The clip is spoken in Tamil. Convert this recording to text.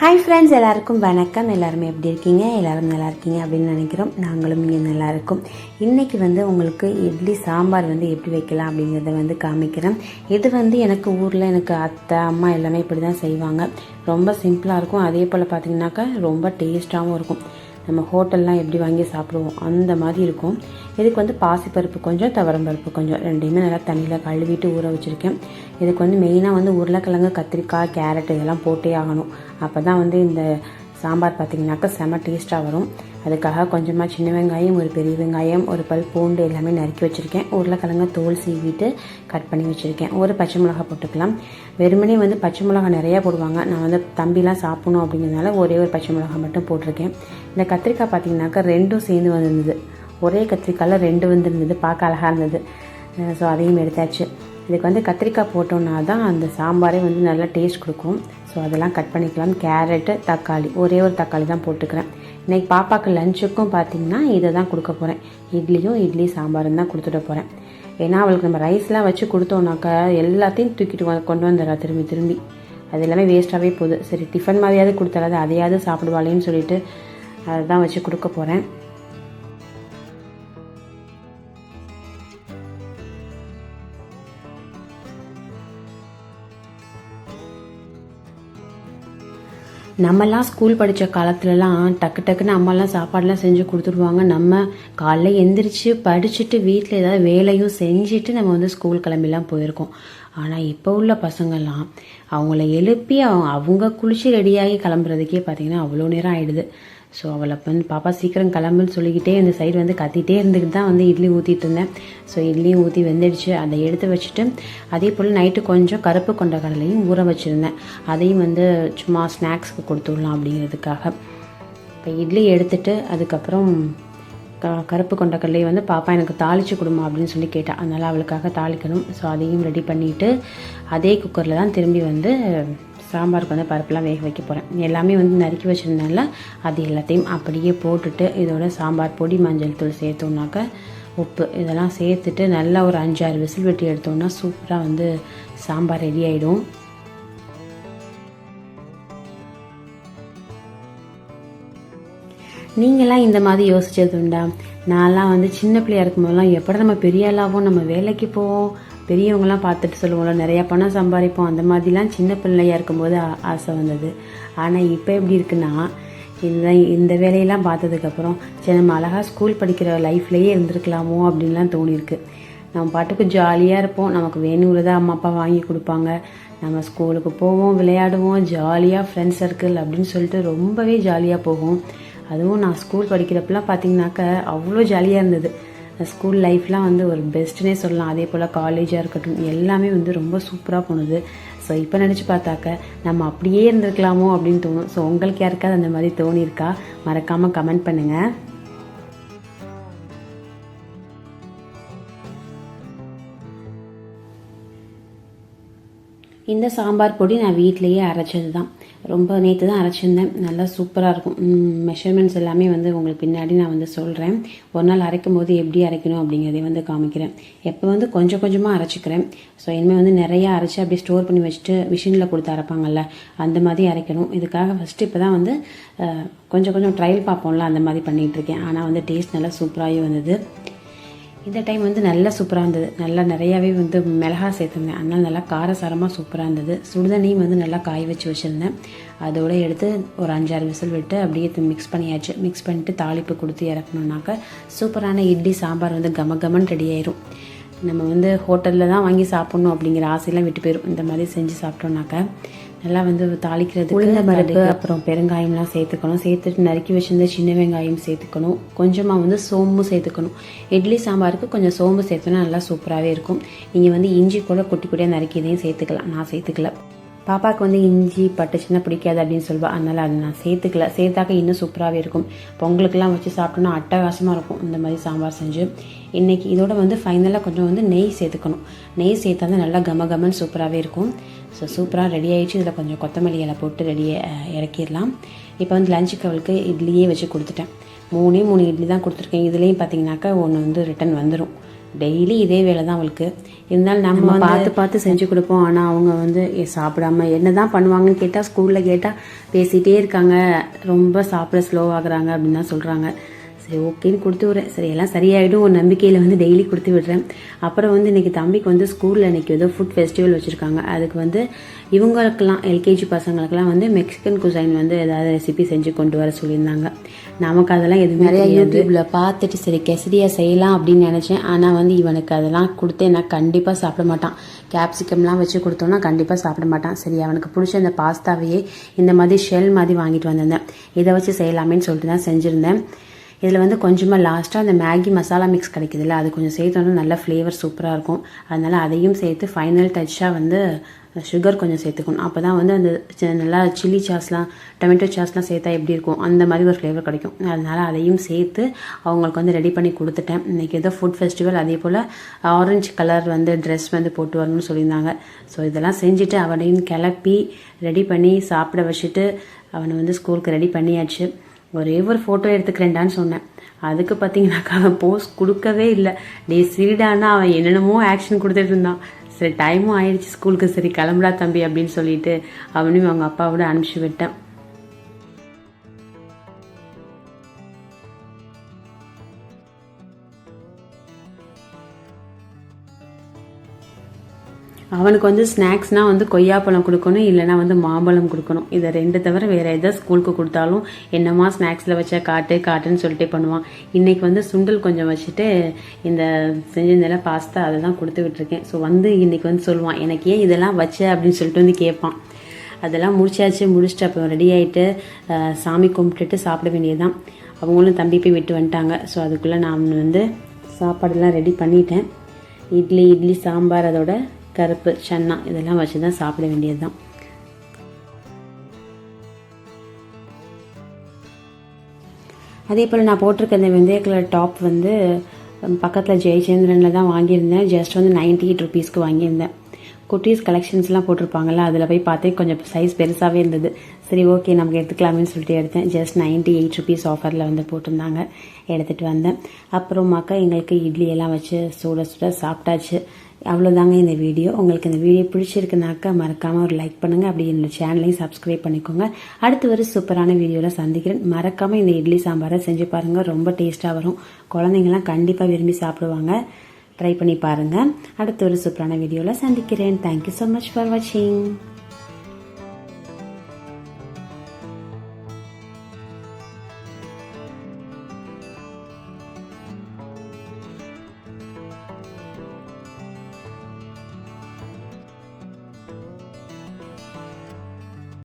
ஹாய் ஃப்ரெண்ட்ஸ் எல்லாருக்கும் வணக்கம். எல்லாருமே எப்படி இருக்கீங்க? எல்லோரும் நல்லா இருக்கீங்க அப்படின்னு நினைக்கிறோம். நாங்களும் இங்கே நல்லா இருக்கோம். இன்றைக்கி வந்து உங்களுக்கு இட்லி சாம்பார் வந்து எப்படி வைக்கலாம் அப்படிங்கிறத வந்து காமிக்கிறேன். இது வந்து எனக்கு ஊரில் எனக்கு அத்தை அம்மா எல்லாமே இப்படி தான் செய்வாங்க. ரொம்ப சிம்பிளாக இருக்கும். அதே போல் பார்த்தீங்கன்னாக்கா ரொம்ப டேஸ்ட்டாகவும் இருக்கும். நம்ம ஹோட்டல்லாம் எப்படி வாங்கி சாப்பிடுவோம் அந்த மாதிரி இருக்கும். இதுக்கு வந்து பாசிப்பருப்பு கொஞ்சம் துவரம்பருப்பு கொஞ்சம் ரெண்டையுமே நல்லா தண்ணியில் கழுவிட்டு ஊற வச்சுருக்கேன். இதுக்கு வந்து மெயினாக வந்து உருளைக்கிழங்கு கத்திரிக்காய் கேரட் இதெல்லாம் போட்டே ஆகணும். அப்போ தான் வந்து இந்த சாம்பார் பார்த்திங்கனாக்கா செம டேஸ்ட்டாக வரும். அதுக்காக கொஞ்சமாக சின்ன வெங்காயம் ஒரு பெரிய வெங்காயம் ஒரு பல் பூண்டு எல்லாமே நறுக்கி வச்சுருக்கேன். உருளைக்கிழங்க தோல் சீவிட்டு கட் பண்ணி வச்சுருக்கேன். ஒரு பச்சை மிளகா போட்டுக்கலாம். வெறுமனே வந்து பச்சை மிளகா நிறையா போடுவாங்க. நான் வந்து தம்பிலாம் சாப்பிடணும் அப்படிங்கிறதுனால ஒரே ஒரு பச்சை மிளகா மட்டும் போட்டிருக்கேன். இந்த கத்திரிக்காய் பார்த்திங்கனாக்கா ரெண்டும் சேர்ந்து வந்திருந்தது. ஒரே கத்திரிக்காயில் ரெண்டு வந்துருந்தது. பார்க்க அழகாக இருந்தது. ஸோ அதையும் எடுத்தாச்சு. இதுக்கு வந்து கத்திரிக்காய் போட்டோன்னா தான் அந்த சாம்பாரே வந்து நல்லா டேஸ்ட் கொடுக்கும். ஸோ அதெல்லாம் கட் பண்ணிக்கலாம் கேரட்டு தக்காளி ஒரே ஒரு தக்காளி தான் போட்டுக்கிறேன். இன்றைக்கி பாப்பாவுக்கு லஞ்சுக்கும் பார்த்திங்கன்னா இதை தான் கொடுக்க போகிறேன் இட்லியும் இட்லி சாம்பாரும் தான் கொடுத்துட போகிறேன் ஏன்னா அவளுக்கு நம்ம ரைஸ்லாம் வச்சு கொடுத்தோன்னாக்கா எல்லாத்தையும் தூக்கிட்டு கொண்டு வந்துடுறா திரும்பி திரும்பி. அது எல்லாமே வேஸ்ட்டாகவே போகுது. சரி டிஃபன் மாதிரியாவது கொடுத்துறாது அதையாவது சாப்பிடுவாளேன்னு சொல்லிட்டு அதை தான் வச்சு கொடுக்க போகிறேன் நம்மலாம் ஸ்கூல் படித்த காலத்துலலாம் டக்கு டக்குன்னு அம்மாலாம் சாப்பாடெலாம் செஞ்சு கொடுத்துருவாங்க நம்ம காலைல எந்திரிச்சு படிச்சுட்டு வீட்டில் ஏதாவது வேலையும் செஞ்சுட்டு நம்ம வந்து ஸ்கூல் கிளம்பிலாம் போயிருக்கோம். ஆனால் இப்போ உள்ள பசங்கள்லாம் அவங்கள எழுப்பி அவங்க அவங்க குளிச்சு ரெடியாகி கிளம்புறதுக்கே பார்த்தீங்கன்னா அவ்வளோ நேரம் ஆகிடுது ஸோ அவளை வந்து பாப்பா சீக்கிரம் கிளம்புன்னு சொல்லிக்கிட்டே இந்த சைடு வந்து கத்திட்டே இருந்துக்கிட்டு தான் வந்து இட்லி ஊற்றிட்டு இருந்தேன். ஸோ இட்லியும் ஊற்றி வெந்துடுச்சு. அதை எடுத்து வச்சுட்டு அதே போல் நைட்டு கொஞ்சம் கருப்பு கொண்ட கடலையும் ஊற வச்சுருந்தேன். அதையும் வந்து சும்மா ஸ்நாக்ஸ்க்கு கொடுத்துடலாம் அப்படிங்கிறதுக்காக. இப்போ இட்லி எடுத்துட்டு அதுக்கப்புறம் க கருப்பு கொண்ட கடலையை வந்து பாப்பா எனக்கு தாளித்து கொடுமா அப்படின்னு சொல்லி கேட்டாள் அதனால் அவளுக்காக தாளிக்கணும். ஸோ அதையும் ரெடி பண்ணிவிட்டு அதே குக்கரில் தான் திரும்பி வந்து சாம்பாருக்கு வந்து பருப்புலாம் வேக வைக்க போகிறேன் எல்லாமே வந்து நறுக்கி வச்சுருந்தனால அது எல்லாத்தையும் அப்படியே போட்டுட்டு இதோட சாம்பார் பொடி மஞ்சள் தூள் சேர்த்தோம்னாக்க உப்பு. இதெல்லாம் சேர்த்துட்டு நல்லா ஒரு அஞ்சாறு விசில் வெட்டி எடுத்தோம்னா சூப்பராக வந்து சாம்பார் ரெடி ஆகிடும் நீங்களாம் இந்த மாதிரி யோசிச்சது உண்டா? நான்லாம் வந்து சின்ன பிள்ளையா இருக்கும் போதெல்லாம் எப்படி நம்ம பெரிய ஆளாகவும் நம்ம வேலைக்கு போவோம். பெரியவங்களாம் பார்த்துட்டு சொல்லுவோம்ல நிறையா பணம் சம்பாதிப்போம். அந்த மாதிரிலாம் சின்ன பிள்ளையா இருக்கும்போது ஆசை வந்தது. ஆனால் இப்போ எப்படி இருக்குன்னா இந்த இந்த வேலையெல்லாம் பார்த்ததுக்கப்புறம் சரி நம்ம அழகாக ஸ்கூல் படிக்கிற லைஃப்லேயே இருந்திருக்கலாமோ அப்படின்லாம் தோணியிருக்கு. நம்ம பாட்டுக்கு ஜாலியாக இருப்போம். நமக்கு வேணுங்கிறத அம்மா அப்பா வாங்கி கொடுப்பாங்க. நம்ம ஸ்கூலுக்கு போவோம் விளையாடுவோம் ஜாலியாக ஃப்ரெண்ட்ஸ் சர்க்கிள் அப்படின்னு சொல்லிட்டு ரொம்பவே ஜாலியாக போகும். அதுவும் நான் ஸ்கூல் படிக்கிறப்பெல்லாம் பார்த்தீங்கன்னாக்க அவ்வளோ ஜாலியாக இருந்தது. ஸ்கூல் லைஃப்லாம் வந்து ஒரு பெஸ்ட்டுனே சொல்லலாம். அதே போல் காலேஜாக இருக்கட்டும் எல்லாமே வந்து ரொம்ப சூப்பராக போனது ஸோ இப்போ நினச்சி பார்த்தாக்க நம்ம அப்படியே இருந்திருக்கலாமோ அப்படின்னு தோணும். ஸோ உங்களுக்கு யாருக்காவது அந்த மாதிரி தோணியிருக்கா? மறக்காமல் கமெண்ட் பண்ணுங்கள் இந்த சாம்பார் பொடி நான் வீட்லேயே அரைச்சது தான் ரொம்ப நேற்று தான் அரைச்சிருந்தேன். நல்லா சூப்பராக இருக்கும். மெஷர்மெண்ட்ஸ் எல்லாமே வந்து உங்களுக்கு பின்னாடி நான் வந்து சொல்கிறேன் ஒரு நாள் அரைக்கும் போது எப்படி அரைக்கணும் அப்படிங்கிறதையும் வந்து காமிக்கிறேன். எப்போ வந்து கொஞ்சம் கொஞ்சமாக அரைச்சிக்கிறேன். ஸோ இனிமேல் வந்து நிறையா அரைச்சி அப்படியே ஸ்டோர் பண்ணி வச்சுட்டு மிஷினில் கொடுத்து அரைப்பாங்கல்ல அந்த மாதிரி அரைக்கணும். இதுக்காக ஃபஸ்ட்டு இப்போ தான் வந்து கொஞ்சம் கொஞ்சம் ட்ரையல் பார்ப்போம்ல அந்த மாதிரி பண்ணிகிட்ருக்கேன் ஆனால் வந்து டேஸ்ட் நல்லா சூப்பராகவே வந்தது. இந்த டைம் வந்து நல்லா சூப்பராக இருந்தது. நல்லா நிறையாவே வந்து மிளகா சேர்த்துருந்தேன். அதனால் நல்லா காரசாரமாக சூப்பராக இருந்தது. சுடுதண்ணியும் வந்து நல்லா காய வச்சு வச்சுருந்தேன். அதோடு எடுத்து ஒரு அஞ்சாறு விசில் விட்டு அப்படியே மிக்ஸ் பண்ணியாச்சு. மிக்ஸ் பண்ணிட்டு தாளிப்பு கொடுத்து இறக்கணுன்னாக்கா சூப்பரான இட்லி சாம்பார் வந்து கம கமன் ரெடி ஆயிரும். நம்ம வந்து ஹோட்டலில் தான் வாங்கி சாப்பிட்ணும் அப்படிங்கிற ஆசையெல்லாம் விட்டு போயிடும் இந்த மாதிரி செஞ்சு சாப்பிட்டோம்னாக்கா நல்லா வந்து தாளிக்கிறது உளுந்த பருப்பு அப்புறம் பெருங்காயம்லாம் சேர்த்துக்கணும். சேர்த்துட்டு நறுக்கி வச்சிருந்த சின்ன வெங்காயம் சேர்த்துக்கணும். கொஞ்சமாக வந்து சோம்பு சேர்த்துக்கணும். இட்லி சாம்பாருக்கு கொஞ்சம் சோம்பு சேர்த்தோன்னா நல்லா சூப்பராகவே இருக்கும். நீங்கள் வந்து இஞ்சி கூட குட்டி குட்டியாக நறுக்கி இதையும் சேர்த்துக்கலாம். நான் சேர்த்துக்கல. பாப்பாவுக்கு வந்து இஞ்சி பட்டுச்சுன்னா பிடிக்காது அப்படின்னு சொல்லுவா. அதனால் அதை நான் சேர்த்துக்கல. சேர்த்தாக்க இன்னும் சூப்பராகவே இருக்கும். பொங்கலுக்கெல்லாம் வச்சு சாப்பிட்டோன்னா அட்டகாசமாக இருக்கும். இந்த மாதிரி சாம்பார் செஞ்சு. இன்றைக்கி இதோட வந்து ஃபைனலாக கொஞ்சம் வந்து நெய் சேர்த்துக்கணும். நெய் சேர்த்தா தான் நல்லா கம கமன்னு சூப்பராகவே இருக்கும். ஸோ சூப்பராக ரெடி ஆகிடுச்சு இதில் கொஞ்சம் கொத்தமல்லி இலை போட்டு ரெடியாக இறக்கிடலாம். இப்போ வந்து லஞ்சுக்கு அவளுக்கு இட்லியே வச்சு கொடுத்துட்டேன். மூணே மூணு இட்லி தான் கொடுத்துருக்கேன். இதுலேயும் பார்த்தீங்கன்னாக்கா ஒன்று வந்து ரிட்டன் வந்துடும் டெய்லி இதே வேலை தான் அவளுக்கு. இருந்தாலும் நம்ம பார்த்து பார்த்து செஞ்சு கொடுப்போம். ஆனால் அவங்க வந்து "ஏ, சாப்பிடாம என்ன தான் பண்ணுவாங்கன்னு கேட்டால் ஸ்கூலில் கேட்டால் பேசிகிட்டே இருக்காங்க. ரொம்ப சாப்பிட ஸ்லோ ஆகுறாங்க அப்படின்னு தான் சொல்கிறாங்க சரி ஓகேன்னு கொடுத்து விட்றேன். சரி எல்லாம் சரியாயிடும். ஒரு நம்பிக்கையில் வந்து டெய்லி கொடுத்து விடுறேன். அப்புறம் வந்து இன்னைக்கு தம்பிக்கு வந்து ஸ்கூலில் இன்னைக்கு ஏதோ ஃபுட் ஃபெஸ்டிவல் வச்சுருக்காங்க. அதுக்கு வந்து இவங்களுக்கெல்லாம் எல்கேஜி பசங்களுக்கெல்லாம் வந்து மெக்சிகன் குசைன் வந்து ஏதாவது ரெசிபி செஞ்சு கொண்டு வர சொல்லியிருந்தாங்க. நமக்கு அதெல்லாம் எதுவுமே நிறைய யூடியூப்ல பார்த்துட்டு சரி கெசரியா செய்யலாம் அப்படின்னு நினச்சேன். ஆனால் வந்து இவனுக்கு அதெல்லாம் கொடுத்தேன்னா கண்டிப்பாக சாப்பிட மாட்டான். கேப்சிகம்லாம் வச்சு கொடுத்தோன்னா கண்டிப்பாக சாப்பிட மாட்டான். சரி அவனுக்கு பிடிச்ச அந்த பாஸ்தாவையே இந்த மாதிரி ஷெல் மாதிரி வாங்கிட்டு வந்திருந்தேன். இதை வச்சு செய்யலாமேன்னு சொல்லிட்டு தான் செஞ்சுருந்தேன். இதில் வந்து கொஞ்சமாக லாஸ்ட்டாக அந்த மேகி மசாலா மிக்ஸ் கிடைக்குதுல்ல அது கொஞ்சம் சேர்த்தோன்னா நல்ல ஃப்ளேவர் சூப்பராக இருக்கும். அதனால் அதையும் சேர்த்து ஃபைனல் டச்சாக வந்து சுகர் கொஞ்சம் சேர்த்துக்கணும். அப்போ தான் வந்து அந்த நல்லா சில்லி சாஸ்லாம் டொமேட்டோ சாஸ்லாம் சேர்த்தா எப்படி இருக்கும்? அந்த மாதிரி ஒரு ஃப்ளேவர் கிடைக்கும். அதனால் அதையும் சேர்த்து அவங்களுக்கு வந்து ரெடி பண்ணி கொடுத்துட்டேன். இன்றைக்கி ஏதோ ஃபுட் ஃபெஸ்டிவல் அதே போல் ஆரஞ்சு கலர் வந்து ட்ரெஸ் வந்து போட்டு வரணும்னு சொல்லியிருந்தாங்க. ஸோ இதெல்லாம் செஞ்சுட்டு அவனையும் கிளப்பி ரெடி பண்ணி சாப்பிட வச்சுட்டு அவனை வந்து ஸ்கூலுக்கு ரெடி பண்ணியாச்சு. ஒரே ஒரு ஃபோட்டோ எடுத்துக்கிறேன்டான்னு சொன்னேன். அதுக்கு பார்த்தீங்கன்னாக்கா அவன் போஸ்ட் கொடுக்கவே இல்லை. டே சிரிடான்னா அவன் என்னென்னமோ ஆக்ஷன் கொடுத்துட்டு இருந்தான். சரி டைமும் ஆயிடுச்சு ஸ்கூலுக்கு சரி கிளம்புடா தம்பி அப்படின்னு சொல்லிட்டு அவனையும் அவங்க அப்பாவோட அனுப்பிச்சி விட்டேன். அவனுக்கு வந்து ஸ்நாக்ஸ்னால் வந்து கொய்யாப்பழம் கொடுக்கணும் இல்லைனா வந்து மாம்பழம் கொடுக்கணும். இதை ரெண்டு தவிர வேறு எதாவது ஸ்கூலுக்கு கொடுத்தாலும் என்னம்மா ஸ்நாக்ஸில் வச்சா காட்டு காட்டுன்னு சொல்லிட்டே பண்ணுவான். இன்றைக்கி வந்து சுண்டல் கொஞ்சம் வச்சுட்டு இந்த செஞ்சிருந்தெல்லாம் பாஸ்தா அதை தான் கொடுத்து விட்டுருக்கேன். ஸோ வந்து இன்றைக்கி வந்து சொல்லுவான் எனக்கு ஏன் இதெல்லாம் வச்ச? அப்படின்னு சொல்லிட்டு வந்து கேட்பான். அதெல்லாம் முடிச்சாச்சு முடிச்சுட்டு அப்போ ரெடி ஆகிட்டு சாமி கும்பிட்டுட்டு சாப்பிட வேண்டியதுதான். அவங்களும் தம்பி போய் விட்டு வந்துட்டாங்க. ஸோ அதுக்குள்ளே நான் வந்து சாப்பாடெல்லாம் ரெடி பண்ணிட்டேன். இட்லி இட்லி சாம்பார் அதோட கருப்பு சன்னா இதெல்லாம் வச்சு தான் சாப்பிட வேண்டியது தான் அதே போல் நான் போட்டிருக்க இந்த வெந்தய கலர் டாப் வந்து பக்கத்தில் ஜெயச்சந்திரனில் தான் வாங்கியிருந்தேன். ஜஸ்ட் வந்து நைன்டி எயிட் ருபீஸ்க்கு வாங்கியிருந்தேன். குட்டீஸ் கலெக்ஷன்ஸ்லாம் போட்டிருப்பாங்கல்ல அதில் போய் பார்த்தே கொஞ்சம் சைஸ் பெருசாகவே இருந்தது. சரி ஓகே நமக்கு எடுத்துக்கலாமேன்னு சொல்லிட்டு எடுத்தேன். ஜஸ்ட் நைன்ட்டி எயிட் ருபீஸ் ஆஃபரில் வந்து போட்டிருந்தாங்க. எடுத்துகிட்டு வந்தேன். அப்புறமாக்கா எங்களுக்கு இட்லி எல்லாம் வச்சு சுட சுட சாப்பிட்டாச்சு. அவ்வளோதாங்க இந்த வீடியோ. உங்களுக்கு இந்த வீடியோ பிடிச்சிருக்குனாக்கா மறக்காமல் ஒரு லைக் பண்ணுங்கள் அப்படி என்னோட சேனலையும் சப்ஸ்கிரைப் பண்ணிக்கோங்க. அடுத்து ஒரு சூப்பரான வீடியோவில் சந்திக்கிறேன். மறக்காமல் இந்த இட்லி சாம்பாரை செஞ்சு பாருங்கள் ரொம்ப டேஸ்ட்டாக வரும். குழந்தைங்களாம் கண்டிப்பாக விரும்பி சாப்பிடுவாங்க. ட்ரை பண்ணி பாருங்கள் அடுத்த ஒரு சூப்பரான வீடியோவில் சந்திக்கிறேன். தேங்க்யூ ஸோ மச் ஃபார் வாட்சிங்